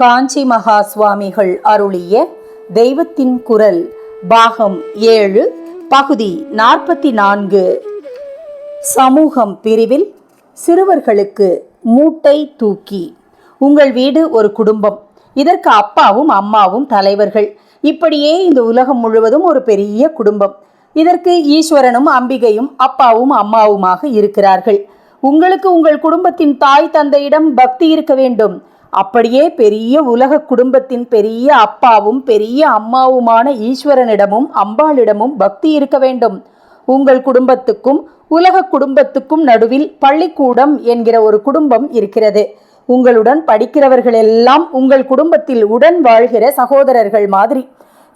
காஞ்சி மகா சுவாமிகள் அருளிய தெய்வத்தின் குரல் பாகம் ஏழு பகுதி நாற்பத்தி நான்கு. சமூகம் பிரிவில் சிறுவர்களுக்கு மூட்டை தூக்கி. உங்கள் வீடு ஒரு குடும்பம். இதற்கு அப்பாவும் அம்மாவும் தலைவர்கள். இப்படியே இந்த உலகம் முழுவதும் ஒரு பெரிய குடும்பம். இதற்கு ஈஸ்வரனும் அம்பிகையும் அப்பாவும் அம்மாவுமாக இருக்கிறார்கள். உங்களுக்கு உங்கள் குடும்பத்தின் தாய் தந்தையிடம் பக்தி இருக்க வேண்டும். அப்படியே பெரிய உலக குடும்பத்தின் பெரிய அப்பாவும் பெரிய அம்மாவுமான ஈஸ்வரனிடமும் அம்பாளிடமும் பக்தி இருக்க வேண்டும். உங்கள் குடும்பத்துக்கும் உலக குடும்பத்துக்கும் நடுவில் பள்ளிக்கூடம் என்கிற ஒரு குடும்பம் இருக்கிறது. உங்களுடன் படிக்கிறவர்கள் எல்லாம் உங்கள் குடும்பத்தில் உடன் வாழ்கிற சகோதரர்கள் மாதிரி.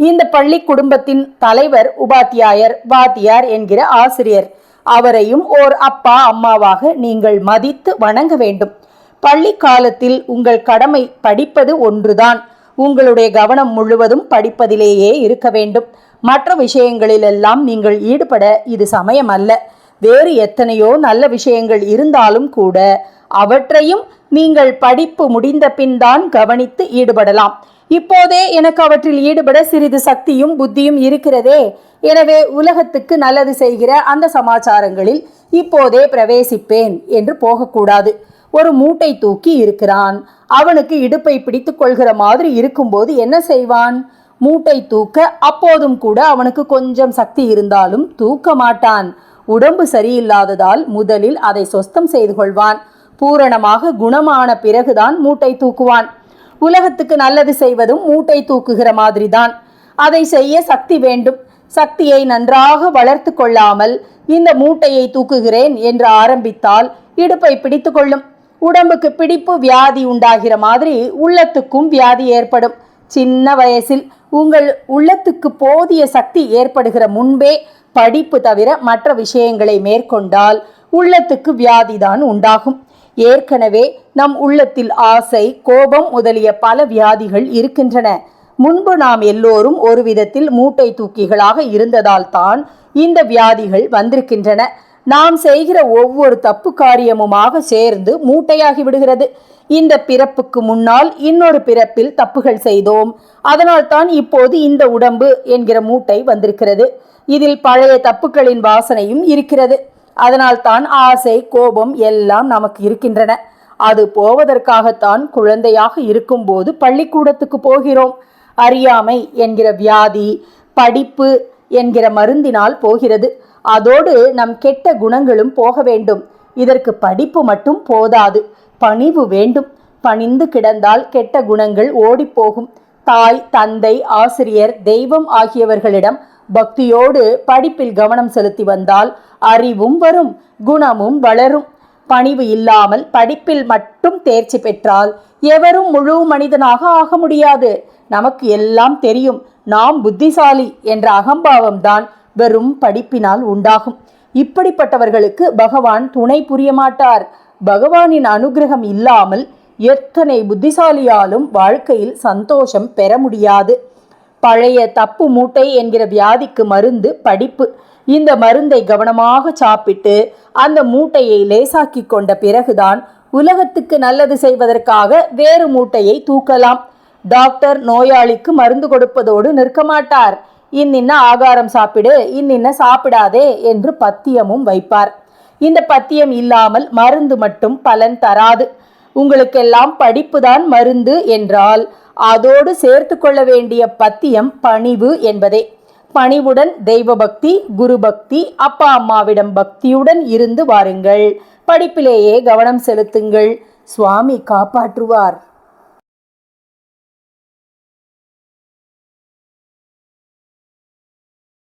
இந்த பள்ளி குடும்பத்தின் தலைவர் உபாத்தியாயர் வாத்தியார் என்கிற ஆசிரியர். அவரையும் ஓர் அப்பா அம்மாவாக நீங்கள் மதித்து வணங்க வேண்டும். பள்ளி காலத்தில் உங்கள் கடமை படிப்பது ஒன்றுதான். உங்களுடைய கவனம் முழுவதும் படிப்பதிலேயே இருக்க வேண்டும். மற்ற விஷயங்களிலெல்லாம் நீங்கள் ஈடுபட இது சமயம் அல்ல வேறு எத்தனையோ நல்ல விஷயங்கள் இருந்தாலும் கூட அவற்றையும் நீங்கள் படிப்பு முடிந்த பின் தான் கவனித்து ஈடுபடலாம். இப்போதே எனக்கு அவற்றில் ஈடுபட சிறிது சக்தியும் புத்தியும் இருக்கிறதே. எனவே உலகத்துக்கு நல்லது செய்கிற அந்த சமாச்சாரங்களில் இப்போதே பிரவேசிப்பேன் என்று போகக்கூடாது. ஒரு மூட்டை தூக்கி இருக்கிறான். அவனுக்கு இடுப்பை பிடித்து கொள்கிற மாதிரி இருக்கும்போது என்ன செய்வான்? மூட்டை தூக்க அப்போதும் கூட அவனுக்கு கொஞ்சம் சக்தி இருந்தாலும் தூக்க மாட்டான். உடம்பு சரியில்லாததால் முதலில் அதை சொஸ்தம் செய்து கொள்வான். பூரணமாக குணமான பிறகுதான் மூட்டை தூக்குவான். உலகத்துக்கு நல்லது செய்வதும் மூட்டை தூக்குகிற மாதிரிதான். அதை செய்ய சக்தி வேண்டும். சக்தியை நன்றாக வளர்த்து கொள்ளாமல் இந்த மூட்டையை தூக்குகிறேன் என்று ஆரம்பித்தால் இடுப்பை பிடித்து கொள்ளும். உடம்புக்கு பிடிப்பு வியாதி உண்டாகிற மாதிரி உள்ளத்துக்கும் வியாதி ஏற்படும். சின்ன வயசில் உங்கள் உள்ளத்துக்கு போதிய சக்தி ஏற்படுகிற முன்பே படிப்பு தவிர மற்ற விஷயங்களை மேற்கொண்டால் உள்ளத்துக்கு வியாதிதான் உண்டாகும். ஏற்கனவே நம் உள்ளத்தில் ஆசை கோபம் முதலிய பல வியாதிகள் இருக்கின்றன. முன்பு நாம் எல்லோரும் ஒரு விதத்தில் மூட்டை தூக்கிகளாக இருந்ததால் தான் இந்த வியாதிகள் வந்திருக்கின்றன. நாம் செய்கிற ஒவ்வொரு தப்பு காரியமுமாக சேர்ந்து மூட்டையாகி விடுகிறது. இந்த பிறப்புக்கு முன்னால் இன்னொரு பிறப்பில் தப்புகள் செய்தோம். அதனால் தான் இப்போது இந்த உடம்பு என்கிற மூட்டை வந்திருக்கிறது. இதில் பழைய தப்புக்களின் வாசனையும் இருக்கிறது. அதனால் தான் ஆசை கோபம் எல்லாம் நமக்கு இருக்கின்றன. அது போவதற்காகத்தான் குழந்தையாக இருக்கும்போது பள்ளிக்கூடத்துக்கு போகிறோம். அறியாமை என்கிற வியாதி படிப்பு என்கிற மருந்தினால் போகிறது. அதோடு நம் கெட்ட குணங்களும் போக வேண்டும். இதற்கு படிப்பு மட்டும் போதாது. பணிவு வேண்டும். பணிந்து கிடந்தால் கெட்ட குணங்கள் ஓடிப்போகும். தாய் தந்தை ஆசிரியர் தெய்வம் ஆகியவர்களிடம் பக்தியோடு படிப்பில் கவனம் செலுத்தி வந்தால் அறிவும் வரும் குணமும் வளரும். பணிவு இல்லாமல் படிப்பில் மட்டும் தேர்ச்சி பெற்றால் எவரும் முழு மனிதனாக ஆக முடியாது. நமக்கு எல்லாம் தெரியும். நாம் புத்திசாலி என்ற அகம்பாவம்தான் வெறும் படிப்பினால் உண்டாகும். இப்படிப்பட்டவர்களுக்கு பகவான் துணை புரிய மாட்டார். பகவானின் அனுகிரகம் இல்லாமல் எத்தனை புத்திசாலியாலும் வாழ்க்கையில் சந்தோஷம் பெற முடியாது. பழைய தப்பு மூட்டை என்கிற வியாதிக்கு மருந்து படிப்பு. இந்த மருந்தை கவனமாக சாப்பிட்டு அந்த மூட்டையை லேசாக்கி கொண்ட பிறகுதான் உலகத்துக்கு நல்லது செய்வதற்காக வேறு மூட்டையை தூக்கலாம். டாக்டர் நோயாளிக்கு மருந்து கொடுப்பதோடு நிற்க மாட்டார். இன்னின்ன ஆகாரம் சாப்பிடு இன்னின்ன சாப்பிடாதே என்று பத்தியமும் வைப்பார். இந்த பத்தியம் இல்லாமல் மருந்து மட்டும் பலன் தராது. உங்களுக்கெல்லாம் படிப்புதான் மருந்து என்றால் அதோடு சேர்த்து கொள்ள வேண்டிய பத்தியம் பணிவு என்பதே. பணிவுடன் தெய்வ பக்தி குரு பக்தி அப்பா அம்மாவிடம் பக்தியுடன் இருந்து வாருங்கள். படிப்பிலேயே கவனம் செலுத்துங்கள். சுவாமி காப்பாற்றுவார்.